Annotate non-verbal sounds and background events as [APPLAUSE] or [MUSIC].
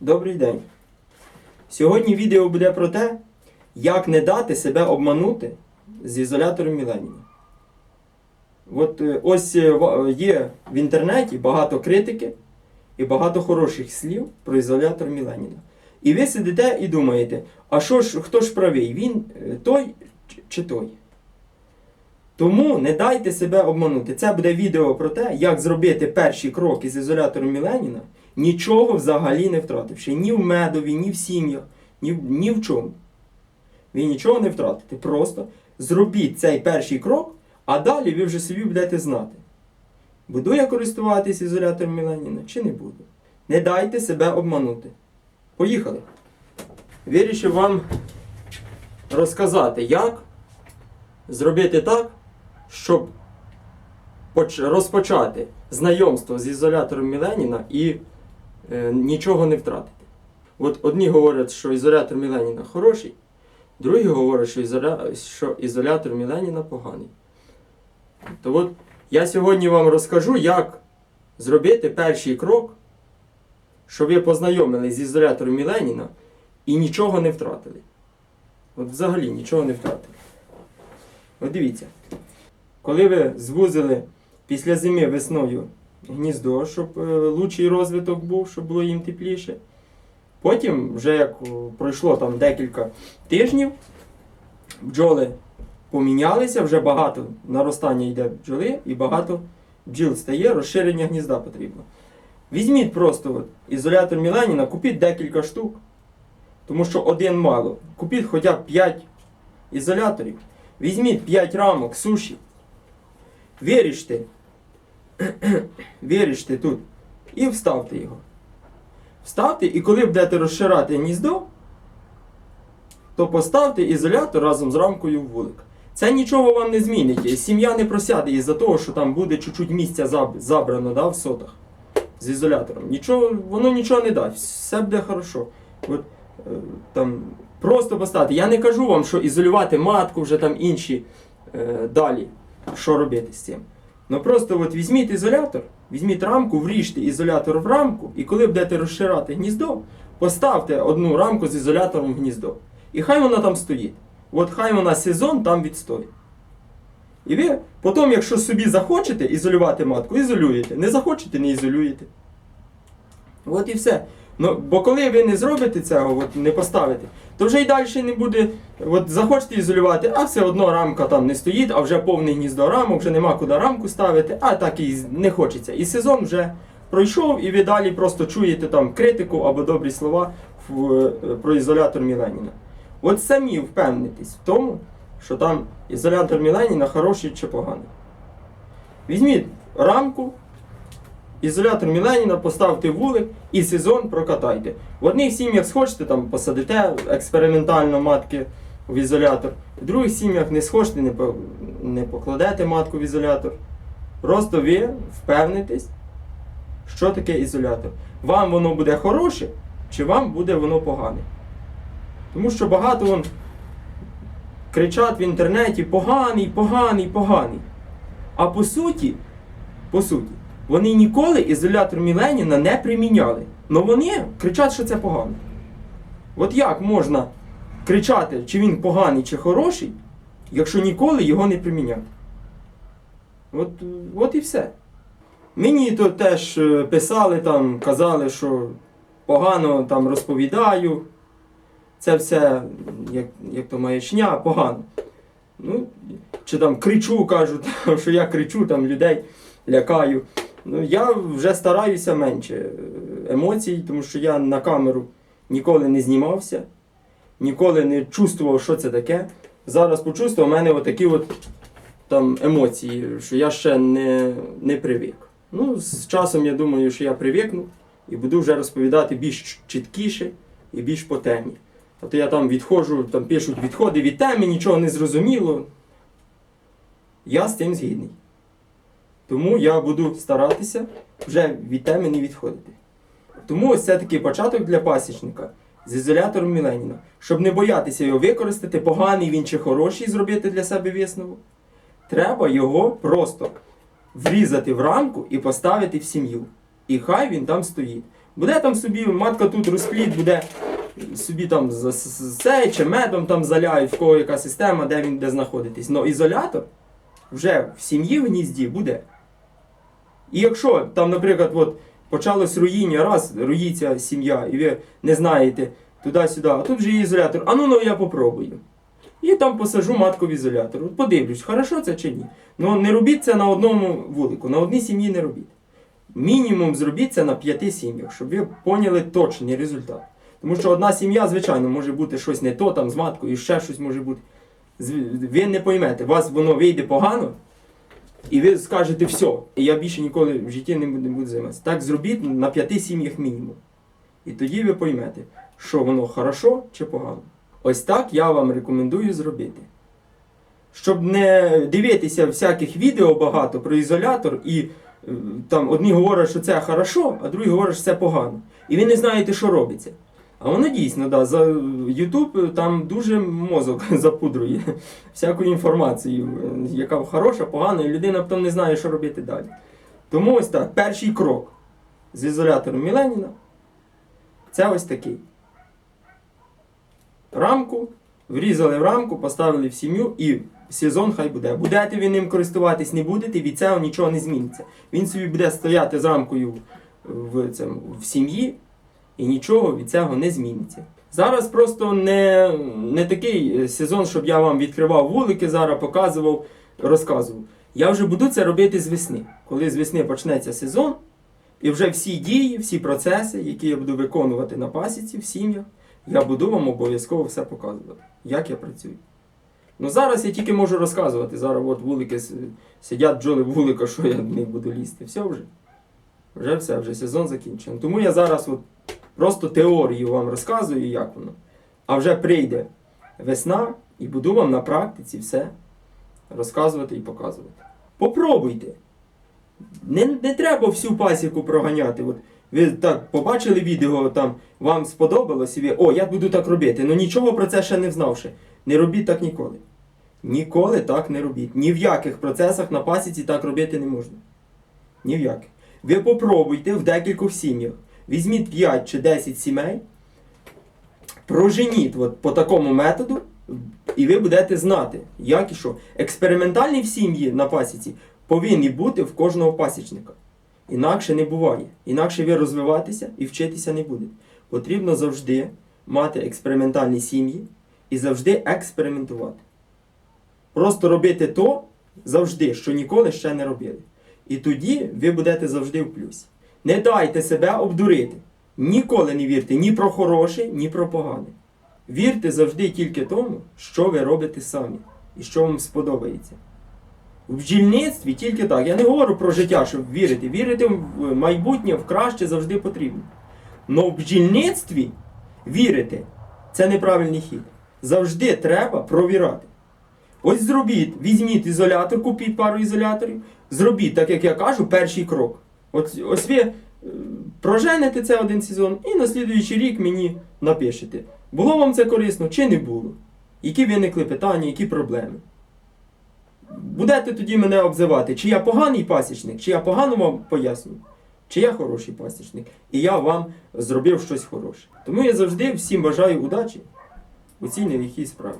Добрий день. Сьогодні відео буде про те, як не дати себе обманути з ізолятором Міленіна. От е, ось е, є в інтернеті багато критики і багато хороших слів про ізолятор Міленіна. І ви сидите і думаєте, а що ж, хто ж правий? Він е, той чи той? Тому не дайте себе обманути. Це буде відео про те, як зробити перші кроки з ізолятором Міленіна, нічого взагалі не втративши. Ні в медові, ні в сім'ях, ні, ні в чому. Ви нічого не втратите. Просто зробіть цей перший крок, а далі ви вже собі будете знати, буду я користуватись ізолятором Міленіна чи не буду. Не дайте себе обманути. Поїхали. Вирішив вам розказати, як зробити так, щоб розпочати знайомство з ізолятором Міленіна і нічого не втратити. От одні говорять, що ізолятор Міленіна хороший, другі говорять, що, ізоля... що ізолятор Міленіна поганий. То от я сьогодні вам розкажу, як зробити перший крок, щоб ви познайомились з ізолятором Міленіна і нічого не втратили. От взагалі нічого не втратили. От дивіться. Коли ви звузили після зими весною гніздо, щоб е, лучший розвиток був, щоб було їм тепліше. Потім, вже як пройшло там декілька тижнів, бджоли помінялися, вже багато наростання йде бджоли і багато бджіл стає, розширення гнізда потрібно. Візьміть просто от, ізолятор Міленіна, купіть декілька штук, тому що один мало. Купіть хоча б 5 ізоляторів. Візьміть 5 рамок суші, виріжте, [CLEARS THROAT] виріжте тут і вставте його. Вставте, і коли будете розширати гніздо, то поставте ізолятор разом з рамкою в вулик. Це нічого вам не змінить. Сім'я не просяде із-за того, що там буде чуть-чуть місця забрано да, в сотах з ізолятором. Нічого, воно нічого не дасть, все буде хорошо. От, е, там, просто поставте. Я не кажу вам, що ізолювати матку, вже там інші е, далі, що робити з цим. Ну просто от візьміть ізолятор, візьміть рамку, вріжте ізолятор в рамку, і коли будете розширати гніздо, поставте одну рамку з ізолятором в гніздо. І хай вона там стоїть. От хай вона сезон там відстоїть. І ви потім, якщо собі захочете ізолювати матку, ізолюєте. Не захочете, не ізолюєте. От і все. Ну, бо коли ви не зробите цього, от, не поставите, то вже й далі не буде. От захочете ізолювати, а все одно рамка там не стоїть, а вже повне гніздо рамок, вже нема куди рамку ставити, а так і не хочеться. І сезон вже пройшов, і ви далі просто чуєте там критику або добрі слова в, е, про ізолятор Міленіна. От самі впевнитесь в тому, що там ізолятор Міленіна хороший чи поганий. Візьміть рамку, ізолятор Міленіна, поставте вулик і сезон прокатайте. В одних сім'ях схочете, там посадите експериментально матки в ізолятор, в других сім'ях не схочете, не, по- не покладете матку в ізолятор. Просто ви впевнитесь, що таке ізолятор. Вам воно буде хороше, чи вам буде воно погане. Тому що багато вон кричать в інтернеті поганий, поганий, поганий. А по суті, по суті, вони ніколи ізолятор Міленіна не приміняли. Но вони кричать, що це погано. От як можна кричати, чи він поганий, чи хороший, якщо ніколи його не приміняти? От, от і все. Мені то теж е, писали там, казали, що погано там розповідаю. Це все, як, як то маячня, погано. Ну, чи там кричу, кажуть, [LAUGHS] що я кричу, там людей лякаю. Ну, я вже стараюся менше е, емоцій, тому що я на камеру ніколи не знімався, ніколи не чувствував, що це таке. Зараз почувствував, у мене отакі от там емоції, що я ще не, не привик. Ну, з часом я думаю, що я привикну і буду вже розповідати більш чіткіше і більш по темі. А я там відходжу, там пишуть відходи від теми, нічого не зрозуміло. Я з цим згідний. Тому я буду старатися вже від теми не відходити. Тому ось це такий початок для пасічника з ізолятором Міленіна. Щоб не боятися його використати, поганий він чи хороший, зробити для себе висновок. Треба його просто врізати в рамку і поставити в сім'ю. І хай він там стоїть. Буде там собі, матка тут розплід, буде собі там це чи медом там заляють, в кого яка система, де він буде знаходитись. Но ізолятор вже в сім'ї в гнізді буде. І якщо там, наприклад, от, почалось руїння, раз руїться сім'я, і ви не знаєте туди-сюди, а тут вже є ізолятор, а ну ну я попробую. І там посажу матку в ізолятор. От Подивлюсь, хорошо це чи ні. Ну не робіть це на одному вулику, на одній сім'ї не робіть. Мінімум зробіть це на п'яти сім'ях, щоб ви поняли точний результат. Тому що одна сім'я, звичайно, може бути щось не то, там з маткою, і ще щось може бути. Ви не поймете, у вас воно вийде погано, і ви скажете все, і я більше ніколи в житті не буду, займатися. Так зробіть на п'яти сім'ях мінімум. І тоді ви поймете, що воно хорошо чи погано. Ось так я вам рекомендую зробити. Щоб не дивитися всяких відео багато про ізолятор, і е, там одні говорять, що це хорошо, а другі говорять, що це погано. І ви не знаєте, що робиться. А воно дійсно, да, за YouTube там дуже мозок [LAUGHS] запудрує всякою інформацією, е, яка хороша, погана, і людина потім не знає, що робити далі. Тому ось так, перший крок з ізолятором Міленіна це ось такий. Рамку, врізали в рамку, поставили в сім'ю і сезон хай буде. Будете ви ним користуватись, не будете, від цього нічого не зміниться. Він собі буде стояти з рамкою в, цьому, в сім'ї і нічого від цього не зміниться. Зараз просто не, не такий е, сезон, щоб я вам відкривав вулики, зараз показував, розказував. Я вже буду це робити з весни. Коли з весни почнеться сезон, і вже всі дії, всі процеси, які я буду виконувати на пасіці в сім'ях, я буду вам обов'язково все показувати, як я працюю. Ну зараз я тільки можу розказувати. Зараз от вулики сидять бджоли вулика, що я в них буду лізти. Все вже. Вже все, вже сезон закінчений. Тому я зараз от просто теорію вам розказую, як воно. А вже прийде весна і буду вам на практиці все розказувати і показувати. Попробуйте. Не, не треба всю пасіку проганяти. От ви так побачили відео, там вам сподобалось, і ви, о, я буду так робити. Ну нічого про це ще не знавши. Не робіть так ніколи. Ніколи так не робіть. Ні в яких процесах на пасіці так робити не можна. Ні в яких. Ви попробуйте в декількох сім'ях. Візьміть 5 чи 10 сімей, проженіть от по такому методу, і ви будете знати, як і що. Експериментальні в сім'ї на пасіці повинні бути в кожного пасічника. Інакше не буває. Інакше ви розвиватися і вчитися не будете. Потрібно завжди мати експериментальні сім'ї і завжди експериментувати. Просто робити то завжди, що ніколи ще не робили. І тоді ви будете завжди в плюсі. Не дайте себе обдурити. Ніколи не вірте ні про хороше, ні про погане. Вірте завжди тільки тому, що ви робите самі і що вам сподобається. В бджільництві тільки так. Я не говорю про життя, щоб вірити. Вірити в майбутнє, в краще завжди потрібно. Но в бджільництві вірити це неправильний хід. Завжди треба провірати. Ось зробіть, візьміть ізолятор, купіть пару ізоляторів, зробіть, так як я кажу, перший крок. От, ось ви е, проженете це один сезон і на слідуючий рік мені напишете, було вам це корисно чи не було. Які виникли питання, які проблеми. Будете тоді мене обзивати, чи я поганий пасічник, чи я погано вам пояснюю, чи я хороший пасічник, і я вам зробив щось хороше. Тому я завжди всім бажаю удачі у цій нелегкій справі.